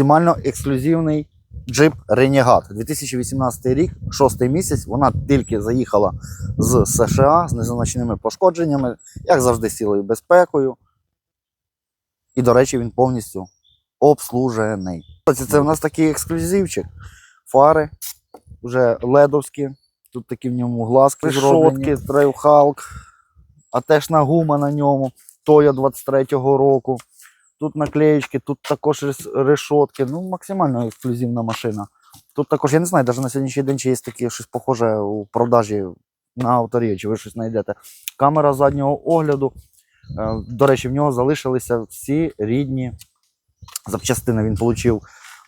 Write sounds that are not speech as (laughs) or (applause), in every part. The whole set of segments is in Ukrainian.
максимально ексклюзивний джип Renegade. 2018 рік, шостий місяць. Вона тільки заїхала з США з незначними пошкодженнями, як завжди, з цілою безпекою. І, до речі, він повністю обслужений. Це, в нас такий ексклюзивчик. Фари вже ледовські. Тут такі в ньому глазки, решотки, трейвхалк, атешна гума на ньому, Тоя 23-го року. Тут наклеєчки, тут також решотки. Ну, максимально ексклюзивна машина. Тут також, я не знаю, навіть на сьогоднішній день чи є таке щось похоже у продажі на авторі, чи ви щось знайдете. Камера заднього огляду. Е, До речі, в нього залишилися всі рідні запчастини. Він отримав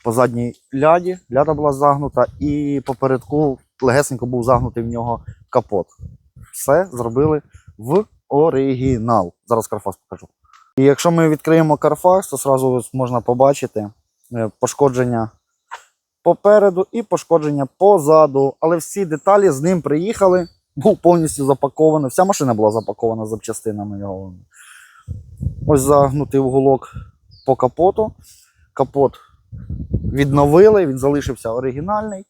по задній ляді, ляда була загнута, і попередку легесенько був загнутий в нього капот. Все зробили в оригінал. Зараз Carfax покажу. І якщо ми відкриємо Carfax, то одразу можна побачити е, пошкодження попереду і пошкодження позаду. Але всі деталі з ним приїхали, був повністю запакований. Вся машина була запакована запчастинами його. Ось загнутий уголок по капоту. Капот відновили, він залишився оригінальний.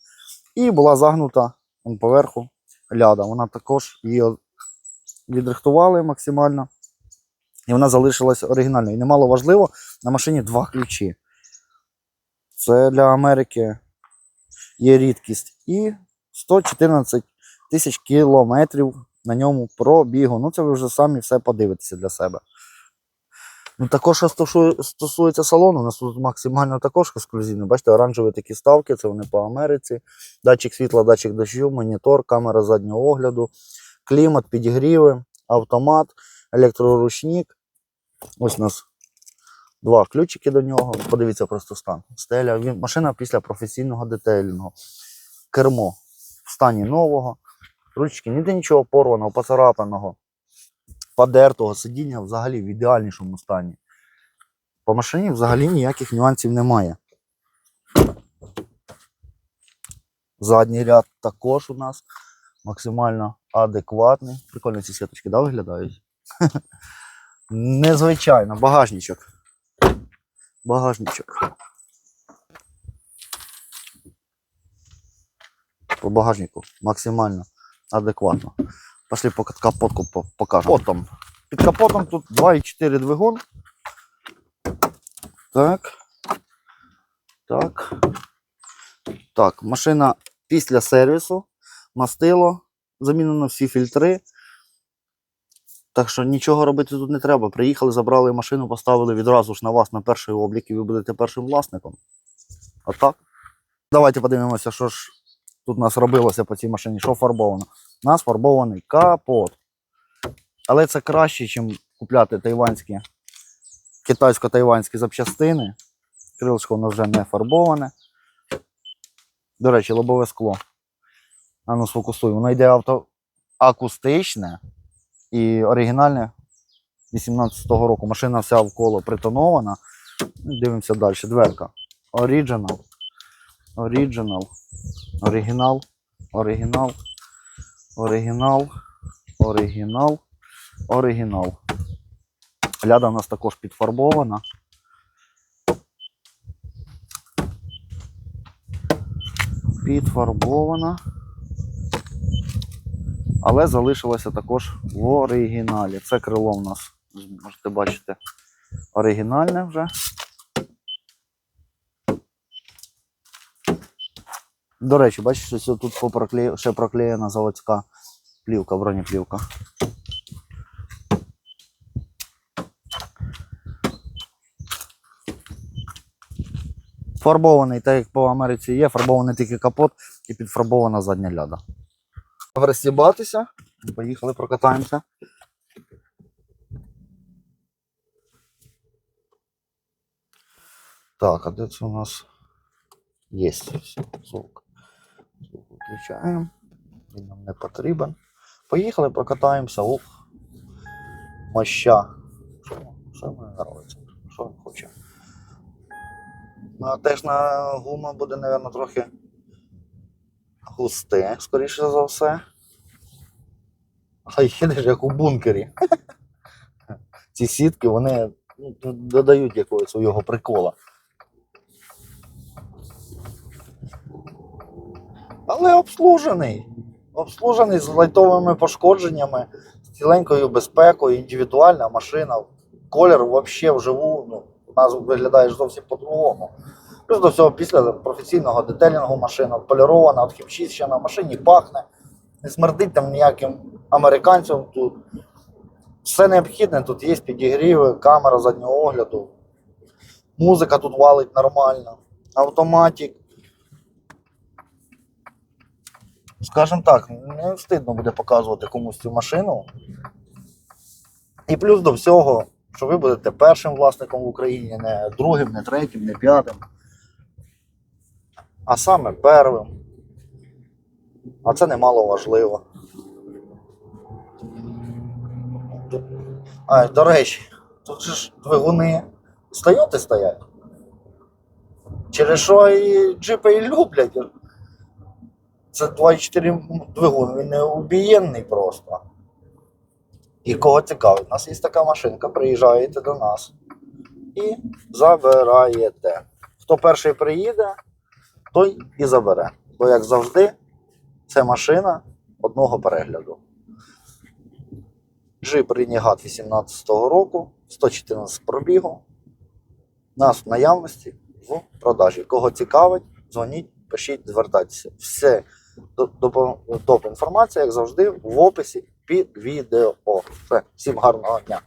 І була загнута поверху ляда. Вона також її відрихтували максимально. І вона залишилась оригінальною. І немало важливо, на машині два ключі. Це для Америки є рідкість. І 114 тисяч кілометрів на ньому пробігу. Ну, це ви вже самі все подивитеся для себе. Ну, також, що стосується салону, у нас тут максимально також ексклюзивно. Бачите, оранжеві такі ставки, це вони по Америці. Датчик світла, датчик дощу, монітор, камера заднього огляду, клімат, підігріви, автомат, електроручник. Ось у нас два ключики до нього. Подивіться просто стан. Стеля. Машина після професійного детейлінгу. Кермо в стані нового. Ручки, ніде нічого порваного, поцарапаного, подертого сидіння взагалі в ідеальнішому стані. По машині взагалі ніяких нюансів немає. Задній ряд також у нас максимально адекватний. Прикольно ці сіточки, да, виглядають? (laughs) Незвичайно, багажничок. Багажничок. По багажнику максимально адекватно. Пошли по капотку по- покажемо. Потом. Під капотом тут 2,4 двигун. Так. Так. Так, машина після сервісу, мастило, замінено всі фільтри. Так що нічого робити тут не треба. Приїхали, забрали машину, поставили відразу ж на вас на перший облік, і ви будете першим власником. А так? Давайте подивимося, що ж тут у нас робилося по цій машині, що фарбовано. У нас фарбований капот. Але це краще, ніж купляти тайванські, китайсько-тайванські запчастини. Крилишко воно вже не фарбоване. До речі, лобове скло. А ну сфокусуй. Воно йде авто акустичне і оригінальне 18-го року. Машина вся вколо притонована. Ну, Дивимося далі. Дверка. Original. Original. Оригінал. Оригінал. Оригінал. Оригінал. Оригінал. Ляда у нас також підфарбована. Підфарбована. Але залишилося також в оригіналі. Це крило у нас, можете бачити, оригінальне вже. До речі, бачите, що тут попроклею- ще проклеєна заводська плівка, бронеплівка. Фарбований, так як по Америці є, фарбований тільки капот і підфарбована задня ляда. Розсібатися. Поїхали, прокатаємося. Так, а де це у нас є? Звук. Звук виключаємо. Він нам не потрібен. Поїхали, прокатаємося. Ух. Моща. Що, йому не подобається? Що він хоче? Ну, теж на гума буде, мабуть, трохи Густе, скоріше за все. А їдеш як у бункері. (laughs) Ці сітки вони ну, додають якогось свого прикола. Але обслужений. Обслужений з лайтовими пошкодженнями, з ціленькою безпекою, індивідуальна машина. Колір взагалі вживу ну, у нас виглядає зовсім по-другому. Плюс до всього, після професійного детелінгу машина полірована, отхімчищена, в машині пахне, не смердить там ніяким американцям тут. Все необхідне, тут є підігріви, камера заднього огляду. Музика тут валить нормально, автоматик. Скажем так, не встидно буде показувати комусь цю машину. І плюс до всього, що ви будете першим власником в Україні, не другим, не третім, не п'ятим, а саме первим. А це немало важливо. А, до речі, тут же ж двигуни стоять і стоять. Через що і джипи і люблять. Це 2.4 двигун, він не убієнний просто. І кого цікавить, у нас є така машинка, приїжджаєте до нас і забираєте. Хто перший приїде, той і забере. Бо, як завжди, це машина одного перегляду. Jeep Renegade 18-го року, 114 пробігу. Нас в наявності в продажі. Кого цікавить, дзвоніть, пишіть, звертайтеся. Все доп, доп інформація, як завжди, в описі під відео. Все, всім гарного дня.